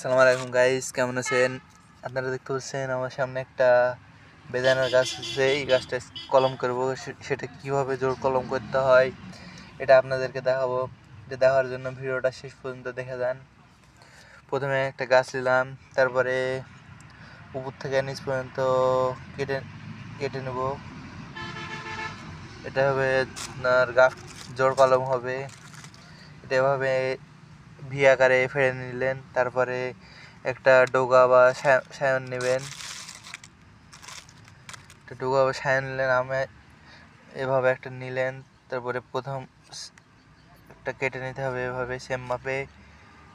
আসসালামু আলাইকুম গাইস কেমন আছেন? আপনারা দেখতে পাচ্ছেন আমার সামনে একটা বেদানার গাছ আছে। এই গাছটা কলম করব সেটা কীভাবে জোর কলম করতে হয় এটা আপনাদেরকে দেখাবো। এটা দেখার জন্য ভিডিওটা শেষ পর্যন্ত দেখে যান। প্রথমে একটা গাছ নিলাম, তারপরে উপর থেকে নিচ পর্যন্ত কেটে কেটে নেব। এটা হবে আপনার গাছ, জোর কলম হবে। এটা এভাবে ভি আকারে ফেড়ে নিলেন, তারপরে একটা ডোগা বা সায়- সায়ন নেবেন। একটা ডোগা বা সায়ন নিলেন, আমি এভাবে একটা নিলেন, তারপরে প্রথম একটা কেটে নিতে হবে এভাবে সেম মাপে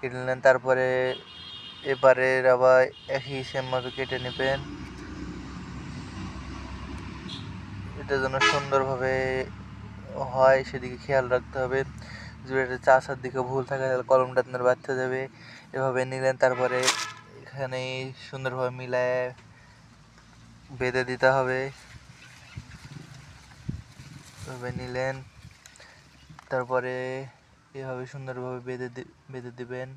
কেটে নিলেন, তারপরে এবারে আবার একই সেম মাপে কেটে নেবেন। এটা যেন সুন্দরভাবে হয়, সেদিকে খেয়াল রাখতে হবে। যদি এটা চাষার দিকে ভুল থাকে, তাহলে কলমটা আপনার বাড়তে যাবে। এভাবে নিলেন, তারপরে এখানে সুন্দরভাবে মিলায় বেঁধে দিতে হবে। এভাবে নিলেন, তারপরে এভাবে সুন্দরভাবে বেঁধে বেঁধে দিবেন।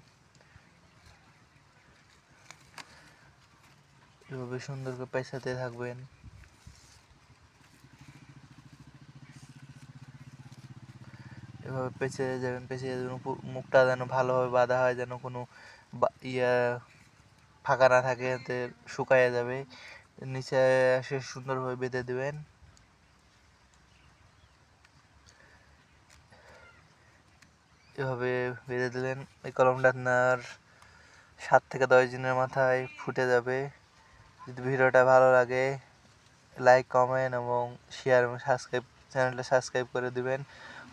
এভাবে সুন্দর করে পেঁচাতে থাকবেন। এভাবে পেঁচে যাবেন পেঁচে পু- মুখটা যেন ভালোভাবে বাঁধা হয়, যেন কোনো ইয়া ফাঁকা না থাকে, এতে শুকায় যাবে। নিচে এসে সুন্দরভাবে বেঁধে দেবেন। এভাবে বেঁধে দিলেন। এই কলমটা আপনার সাত থেকে দশ দিনের মাথায় ফুটে যাবে। যদি ভিডিওটা ভালো লাগে, লাইক, কমেন্ট এবং শেয়ার এবং সাবস্ক্রাইব চ্যানেলটা সাবস্ক্রাইব করে দিবেন।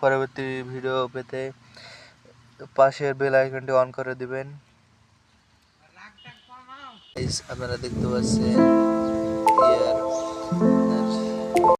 পরবর্তী ভিডিও পেতে পাশের বেল আইকনটি অন করে দিবেন। আপনারা দেখতে পাচ্ছেন